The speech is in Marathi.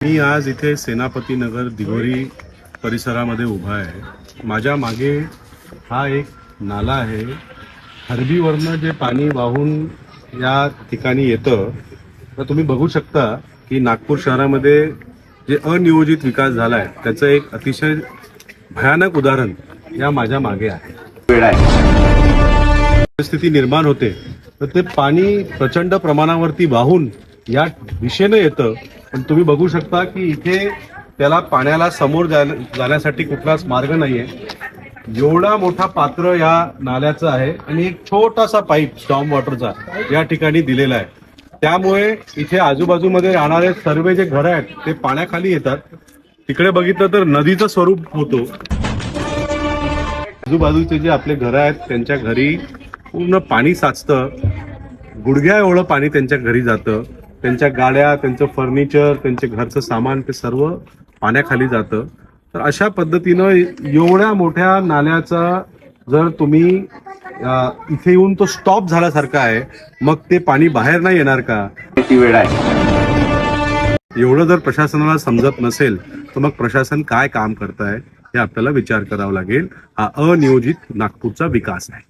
मी आज इथे सेनापती नगर दिघोरी परिसरामध्ये उभा आहे. माझ्या मागे हा एक नाला आहे. हरबीवरनं जे पाणी वाहून या ठिकाणी येतं तर तुम्ही बघू शकता की नागपूर शहरामध्ये जे अनियोजित विकास झाला आहे त्याचं एक अतिशय भयानक उदाहरण या माझ्या मागे आहे. परिस्थिती निर्माण होते तर ते पाणी प्रचंड प्रमाणावरती वाहून या दिशेनं येतं पण तुम्ही बघू शकता की इथे त्याला पाण्याला समोर जाण्यासाठी कुठलाच मार्ग नाहीये. एवढा मोठा पात्र या नाल्याचं आहे आणि एक छोटासा पाईप स्टॉम वॉटरचा या ठिकाणी दिलेला आहे. त्यामुळे इथे आजूबाजूमध्ये राहणारे सर्व जे घरं आहेत ते पाण्याखाली येतात. तिकडे बघितलं तर नदीचं स्वरूप होतो. आजूबाजूचे जे आपले घरं आहेत त्यांच्या घरी पूर्ण पाणी साचतं. गुडघ्या एवढं पाणी त्यांच्या घरी जातं. त्यांच्या गाड्या त्यांचं फर्निचर त्यांचे घरचं सामान ते सर्व पाण्याखाली जातं. तर अशा पद्धतीनं एवढ्या मोठ्या नाल्याचा जर तुम्ही इथे येऊन तो स्टॉप झाल्यासारखा आहे मग ते पाणी बाहेर नाही येणार का? एवढं जर प्रशासनाला समजत नसेल तर मग प्रशासन काय काम करत आहे हे आपल्याला विचार करावा लागेल. हा अनियोजित नागपूरचा विकास आहे.